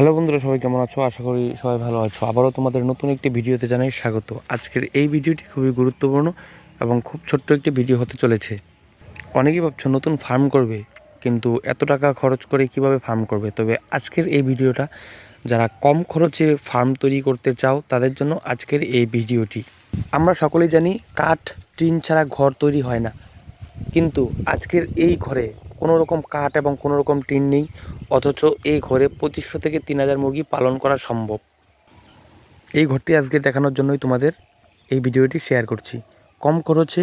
Hello বন্ধুরা, সবাই কেমন আছো? আশা করি সবাই ভালো আছো। আবারও তোমাদের নতুন একটি ভিডিওতে জানাই স্বাগত। আজকের এই ভিডিওটি খুবই গুরুত্বপূর্ণ এবং খুব ছোট্ট একটি ভিডিও হতে চলেছে। অনেকেই ভাবছ, নতুন ফার্ম করবে, কিন্তু এত টাকা খরচ করে কীভাবে ফার্ম করবে? তবে আজকের এই ভিডিওটা, যারা কম খরচে ফার্ম তৈরি করতে চাও, তাদের জন্য আজকের এই ভিডিওটি। আমরা সকলেই জানি, কাঠ, টিন ছাড়া ঘর তৈরি হয় না। কিন্তু আজকের এই ঘরে কোনো রকম কাঠ এবং কোনো রকম টিন নেই, অথচ এই ঘরে পঁচিশশো থেকে তিন হাজার মুরগি পালন করা সম্ভব। এই ঘরটি আজকে দেখানোর জন্যই তোমাদের এই ভিডিওটি শেয়ার করছি। কম খরচে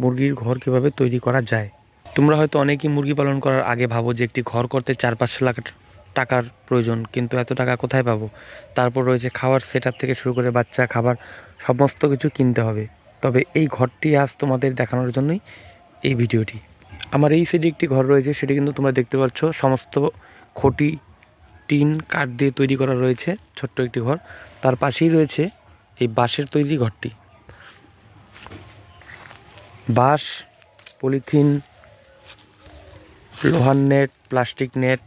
মুরগির ঘর কীভাবে তৈরি করা যায়? তোমরা হয়তো অনেকেই মুরগি পালন করার আগে ভাবো যে একটি ঘর করতে চার পাঁচশো লাখ টাকার প্রয়োজন, কিন্তু এত টাকা কোথায় পাবো? তারপর রয়েছে খাওয়ার সেট থেকে শুরু করে বাচ্চা, খাবার, সমস্ত কিছু কিনতে হবে। তবে এই ঘরটি আজ তোমাদের দেখানোর জন্যই এই ভিডিওটি। আমার এই সাইডে একটি ঘর রয়েছে, সেটি কিন্তু তোমরা দেখতে পাচ্ছ। সমস্ত খটি, টিন, কাঠ দিয়ে তৈরি করা রয়েছে ছোট্ট একটি ঘর। তার পাশেই রয়েছে এই বাঁশের তৈরি ঘরটি। বাঁশ, পলিথিন, লোহার নেট, প্লাস্টিক নেট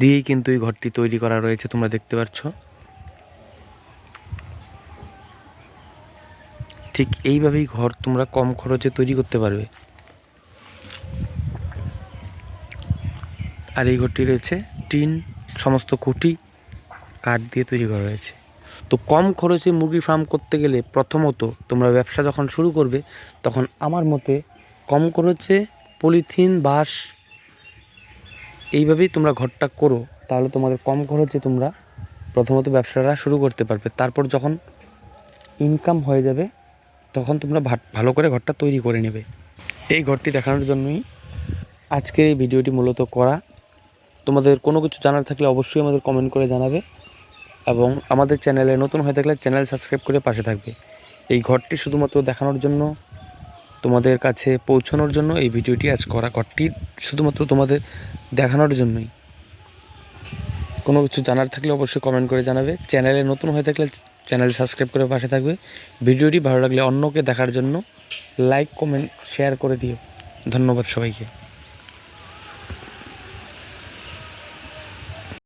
দিয়েই কিন্তু এই ঘরটি তৈরি করা রয়েছে, তোমরা দেখতে পাচ্ছ। ঠিক এইভাবেই ঘর তোমরা কম খরচে তৈরি করতে পারবে। আর এই ঘরটি রয়েছে টিন, সমস্ত খুঁটি কাঠ দিয়ে তৈরি করা রয়েছে। তো কম খরচে মুরগি ফার্ম করতে গেলে প্রথমত তোমরা ব্যবসা যখন শুরু করবে, তখন আমার মতে কম খরচে পলিথিন, বাঁশ এইভাবেই তোমরা ঘরটা করো, তাহলে তোমাদের কম খরচে তোমরা প্রথমত ব্যবসাটা শুরু করতে পারবে। তারপর যখন ইনকাম হয়ে যাবে, তখন তোমরা ভালো করে ঘরটা তৈরি করে নেবে। এই ঘরটি দেখানোর জন্যই আজকের এই ভিডিওটি মূলত করা। তোমাদের কোনো কিছু জানার থাকলে অবশ্যই আমাদের কমেন্ট করে জানাবে এবং আমাদের চ্যানেলে নতুন হয়ে থাকলে চ্যানেল সাবস্ক্রাইব করে পাশে থাকবে। এই ঘরটি শুধুমাত্র দেখানোর জন্য, তোমাদের কাছে পৌঁছানোর জন্য এই ভিডিওটি আজ করা ঘরটি শুধুমাত্র তোমাদের দেখানোর জন্যই। কোনো কিছু জানার থাকলে অবশ্যই কমেন্ট করে জানাবে। চ্যানেলে নতুন হয়ে থাকলে চ্যানেল সাবস্ক্রাইব করে পাশে থাকবে। ভিডিওটি ভালো লাগলে অন্যকে দেখার জন্য লাইক কমেন্ট শেয়ার করে দিও। ধন্যবাদ সবাইকে।